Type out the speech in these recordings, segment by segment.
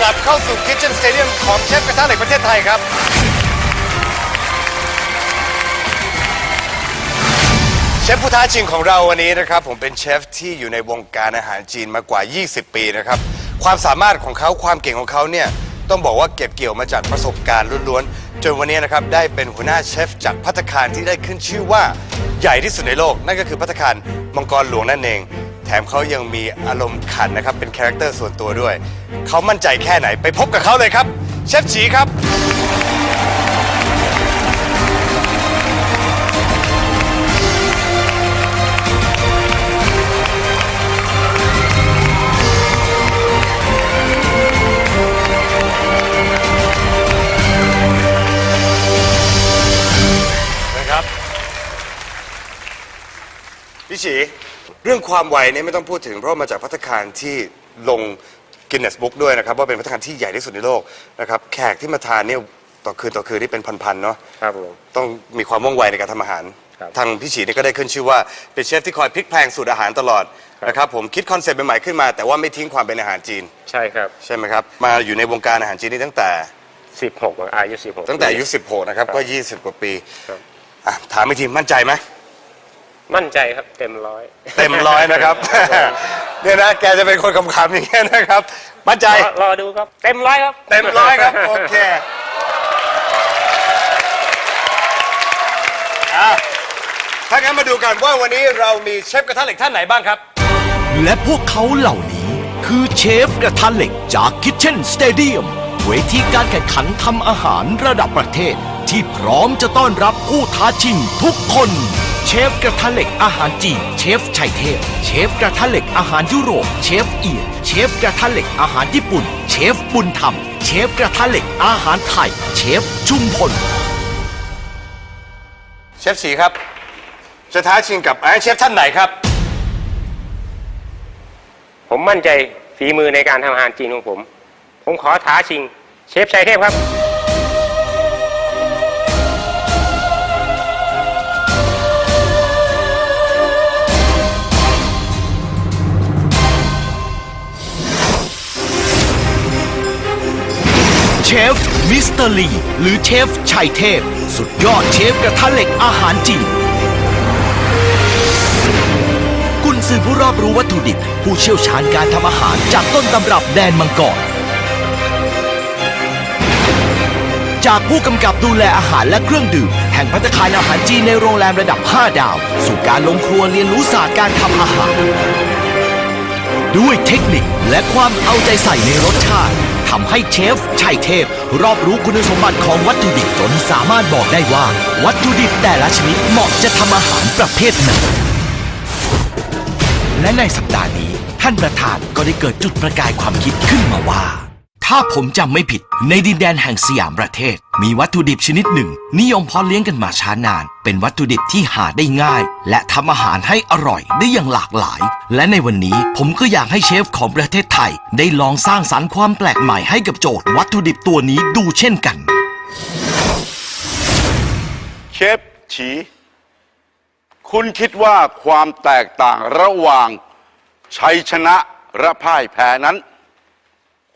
กลับเข้าสู่ Kitchen Stadium ของเชฟกระทะเหล็กประเทศไทยครับ เชฟผู้ท้าชิงของเราวันนี้นะครับ ผมเป็นเชฟที่อยู่ในวงการอาหารจีนมากว่า 20 ปีนะครับ ความสามารถของเขาความเก่งของเขาเนี่ย ต้องบอกว่าเก็บเกี่ยวมาจากประสบการณ์ล้วนๆ จนวันนี้นะครับ ได้เป็นหัวหน้าเชฟจากพัตตาคารที่ได้ขึ้นชื่อว่าใหญ่ที่สุดในโลก นั่นก็คือพัตตาคารมังกรหลวงนั่นเอง แถมเขายังมีอารมณ์ขันนะครับ เป็นคาแรคเตอร์ส่วนตัวด้วย เขามั่นใจแค่ไหนไปพบกับเขาเลยครับ เชฟฉีครับ นะครับ พี่ฉี เรื่องความไวเนี่ยไม่ต้องพูดถึงเพราะมาจากพัตตาคารที่ลงกินเนสบุ๊กด้วยนะครับว่าเป็นพัตตาคารที่ใหญ่ที่สุดในโลกนะครับแขกที่มาทานเนี่ยต่อคืนต่อคืนนี่เป็นพันๆเนาะครับผม ต้องมีความว่องไวในการทำอาหาร ครับ ทางพี่ฉีเนี่ยก็ได้ขึ้นชื่อว่าเป็นเชฟที่คอยพลิกแพลงสูตรอาหารตลอดครับนะครับผมคิดคอนเซ็ปต์ใหม่ๆขึ้นมา แต่ว่าไม่ทิ้งความเป็นอาหารจีนใช่ครับ ใช่ไหมครับมาอยู่ในวงการอาหารจีนนี่ตั้งแต่ 16อายุ16 ตั้งแต่อายุ16นะครับครับก็ 20 กว่าปีครับ อะถามอีกทีมั่นใจไหม มั่นใจครับเต็มร้อย เต็มร้อยนะครับ เนี่ยนะแกจะเป็นคนขำๆอย่างเงี้ยนะครับ มั่นใจ รอรอดูครับ เต็มร้อยครับ เต็มร้อยครับ โอเคอะถ้างั้นมาดูกันว่าวันนี้เรามีเชฟกระทะเหล็กท่านไหนบ้างครับ และพวกเขาเหล่านี้คือเชฟกระทะเหล็กจาก Kitchen Stadium เวทีการแข่งขันทำอาหารระดับประเทศ ที่พร้อมจะต้อนรับผู้ท้าชิงทุกคน เชฟกระทะเหล็กอาหารจีนเชฟชัยเทพ เชฟกระทะเหล็กอาหารยุโรป เชฟเอียนเชฟกระทะเหล็กอาหารญี่ปุ่น เชฟบุญธรรม เชฟกระทะเหล็กอาหารไทย เชฟชุมพล เชฟฉีครับ จะท้าชิงกับไอ้เชฟท่านไหนครับ ผมมั่นใจฝีมือในการทำอาหารจีนของผม ผมขอท้าชิง เชฟชัยเทพครับ เชฟมิสเตอร์ลีหรือเชฟชัยเทพ สุดยอดเชฟกระทะเหล็กอาหารจีนกุนซือผู้รอบรู้วัตถุดิบ ผู้เชี่ยวชาญการทำอาหารจากต้นตำรับแดนมังกรจากผู้กำกับดูแลอาหารและเครื่องดื่ม แห่งพัตตาคารอาหารจีนในโรงแรมระดับ 5 ดาว สู่การลงครัวเรียนรู้ศาสตร์การทำอาหาร ด้วยเทคนิคและความเอาใจใส่ในรสชาติ ทำให้เชฟชัยเทพ รอบรู้คุณสมบัติของวัตถุดิบจนสามารถบอกได้ว่า วัตถุดิบแต่ละชนิดเหมาะจะทำอาหารประเภทไหนและในสัปดาห์นี้ท่านประธานก็ได้เกิดจุดประกายความคิดขึ้นมาว่า ถ้าผมจำไม่ผิด ในดินแดนแห่งสยามประเทศ มีวัตถุดิบชนิดหนึ่ง นิยมเพาะเลี้ยงกันมาช้านาน เป็นวัตถุดิบที่หาได้ง่าย และทำอาหารให้อร่อยได้อย่างหลากหลาย และในวันนี้ผมก็อยากให้เชฟของประเทศไทย ได้ลองสร้างสรรค์ความแปลกใหม่ให้กับโจทย์วัตถุดิบตัวนี้ดูเช่นกัน เชฟฉีคุณคิดว่าความแตกต่างระหว่างชัยชนะและพ่ายแพ้นั้น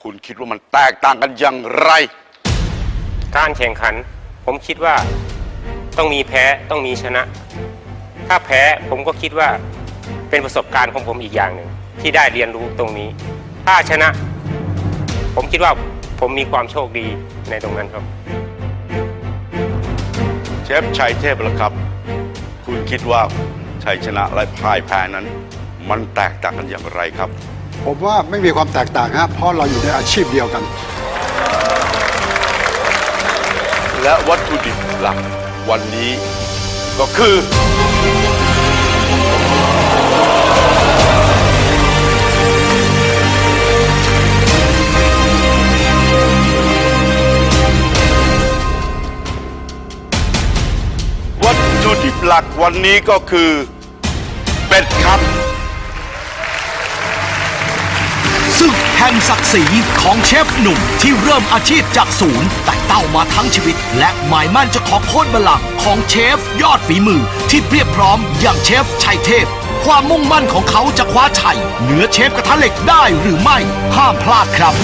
คุณคิดว่ามันแตกต่างกันอย่างไร การแข่งขัน ผมคิดว่าต้องมีแพ้ต้องมีชนะ ถ้าแพ้ผมก็คิดว่าเป็นประสบการณ์ของผมอีกอย่างหนึ่งที่ได้เรียนรู้ตรงนี้ ถ้าชนะ ผมคิดว่าผมมีความโชคดีในตรงนั้นครับ เชฟชัยเทพละครับ คุณคิดว่าชัยชนะและพ่ายแพ้นั้น มันแตกต่างกันอย่างไรครับ ผมว่าไม่มีความแตกต่างฮะเพราะเราอยู่ในอาชีพเดียวกัน และวัตถุดิบหลักวันนี้ก็คือ วัตถุดิบหลักวันนี้ก็คือเป็ดครับ ซึ่งแห่งศักดิ์ศรีของเชฟหนุ่มที่เริ่มอาชีพจากศูนย์แต่เต้ามาทั้งชีวิต และหมายมั่นจะขอโค่นบัลลังก์ของเชฟยอดฝีมือที่เพียบพร้อมอย่างเชฟชัยเทพ ความมุ่งมั่นของเขาจะคว้าชัยเหนือเชฟกระทะเหล็กได้หรือไม่ห้ามพลาดครับ